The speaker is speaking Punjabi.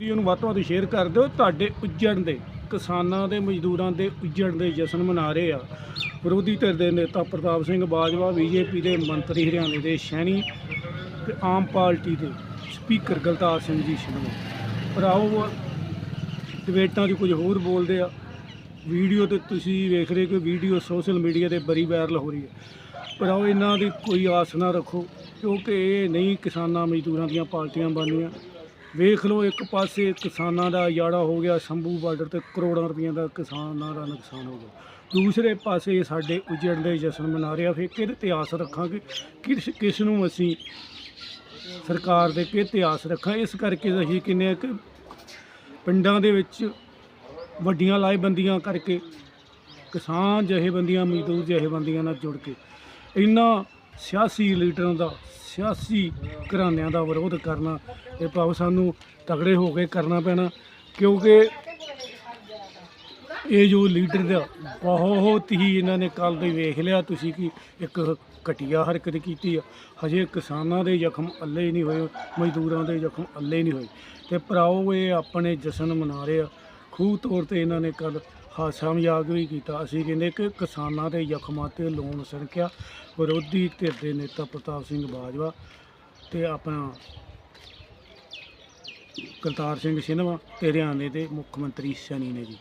ਵੀਡੀਓ ਨੂੰ ਵੱਧ ਤੋਂ ਵੱਧ ਸ਼ੇਅਰ ਕਰ ਦਿਓ। ਤੁਹਾਡੇ ਉੱਜਣ ਦੇ, ਕਿਸਾਨਾਂ ਦੇ, ਮਜ਼ਦੂਰਾਂ ਦੇ ਉੱਜਣ ਦੇ ਜਸ਼ਨ ਮਨਾ ਰਹੇ ਆ। ਵਿਰੋਧੀ ਧਿਰ ਦੇ ਨੇਤਾ ਪ੍ਰਤਾਪ ਸਿੰਘ ਬਾਜਵਾ, ਬੀਜੇਪੀ ਦੇ ਮੰਤਰੀ ਹਰਿਆਣੇ ਦੇ ਸ਼ੈਣੀ ਤੇ ਆਮ ਪਾਰਟੀ ਦੇ ਸਪੀਕਰ ਗਲਤਾਰ ਸਿੰਘ ਜੀ ਸ਼ਿੰਦੇ ਭਰਾਓ ਡਿਬੇਟਾਂ 'ਚ ਕੁਝ ਹੋਰ ਬੋਲਦੇ ਆ। ਵੀਡੀਓ ਤੇ ਤੁਸੀਂ ਵੇਖ ਰਹੇ ਕਿ ਵੀਡੀਓ ਸੋਸ਼ਲ ਮੀਡੀਆ ਤੇ ਬੜੀ ਵਾਇਰਲ ਹੋ ਰਹੀ ਹੈ। ਪਰ ਆਓ ਇਹਨਾਂ ਦੀ ਕੋਈ ਆਸ ਨਾ ਰੱਖੋ, ਕਿਉਂਕਿ ਇਹ ਨਹੀਂ ਕਿਸਾਨਾਂ, ਮਜ਼ਦੂਰਾਂ ਦੀਆਂ ਪਾਰਟੀਆਂ ਬਣਦੀਆਂ ਵੇਖ ਲਓ ਇੱਕ ਪਾਸੇ ਕਿਸਾਨਾਂ ਦਾ ਯਾੜਾ ਹੋ ਗਿਆ, ਸ਼ੰਭੂ ਬਾਰਡਰ ਤੇ ਕਰੋੜਾਂ ਰੁਪਈਆਂ ਦਾ ਕਿਸਾਨਾਂ ਦਾ ਨੁਕਸਾਨ ਹੋ ਗਿਆ। ਦੂਸਰੇ ਪਾਸੇ ਸਾਡੇ ਉਜੜ ਦੇ ਜਸ਼ਨ ਮਨਾ ਰਿਹਾ, ਫਿਰ ਕਿਹਦੇ ਤੇ ਆਸ ਰੱਖਾਂਗੇ? ਕਿਸ ਕਿਸ ਨੂੰ ਅਸੀਂ ਸਰਕਾਰ ਦੇ ਕਿਹ ਤੇ ਆਸ ਰੱਖਾਂ? ਇਸ ਕਰਕੇ ਅਸੀਂ ਕਿੰਨੇ ਕਿ ਪਿੰਡਾਂ ਦੇ ਵਿੱਚ ਵੱਡੀਆਂ ਲਾਇਬੰਦੀਆਂ ਕਰਕੇ ਕਿਸਾਨ ਜਥੇਬੰਦੀਆਂ, ਮਜ਼ਦੂਰ ਜਥੇਬੰਦੀਆਂ ਨਾਲ ਜੁੜ ਕੇ ਇਹਨਾਂ ਸਿਆਸੀ ਲੀਡਰਾਂ ਦਾ ਸਿਆਸੀ ਘਰਾਣਿਆਂ ਦਾ ਵਿਰੋਧ ਕਰਨਾ ਇਹ ਭਾਵ ਸਾਨੂੰ ਤਗੜੇ ਹੋ ਕੇ ਕਰਨਾ ਪੈਣਾ, ਕਿਉਂਕਿ ਇਹ ਜੋ ਲੀਡਰ ਦਾ ਬਹੁਤ ਹੀ ਇਹਨਾਂ ਨੇ ਕੱਲ ਦੇ ਵੇਖ ਲਿਆ, ਤੁਸੀਂ ਕਿ ਇੱਕ ਘਟੀਆ ਹਰਕਤ ਕੀਤੀ ਆ? ਹਜੇ ਕਿਸਾਨਾਂ ਦੇ ਜ਼ਖਮ ਅੱਲੇ ਨਹੀਂ ਹੋਏ, ਮਜ਼ਦੂਰਾਂ ਦੇ ਜ਼ਖਮ ਅੱਲੇ ਹੀ ਨਹੀਂ ਹੋਏ। ਤੇ ਭਰਾਓ, ਇਹ ਆਪਣੇ ਜਸ਼ਨ ਮਨਾ ਰਹੇ ਆ। ਖੂਹ ਤੌਰ ਤੇ ਇਹਨਾਂ ਨੇ ਕੱਲ ਹਾਸਾ ਮਜ਼ਾਕ ਵੀ ਕੀਤਾ। ਅਸੀਂ ਕਹਿੰਦੇ ਕਿ ਕਿਸਾਨਾਂ ਦੇ ਜ਼ਖਮਾਂ ਤੇ ਲੋਨ ਸੜਕਿਆ। ਵਿਰੋਧੀ ਧਿਰ ਦੇ ਨੇਤਾ ਪ੍ਰਤਾਪ ਸਿੰਘ ਬਾਜਵਾ ਤੇ ਆਪਣਾ ਕਰਤਾਰ ਸਿੰਘ ਸਿਨਵਾ ਤੇ ਹਰਿਆਣੇ ਦੇ ਮੁੱਖ ਮੰਤਰੀ ਸੈਣੀ ਨੇ ਜੀ।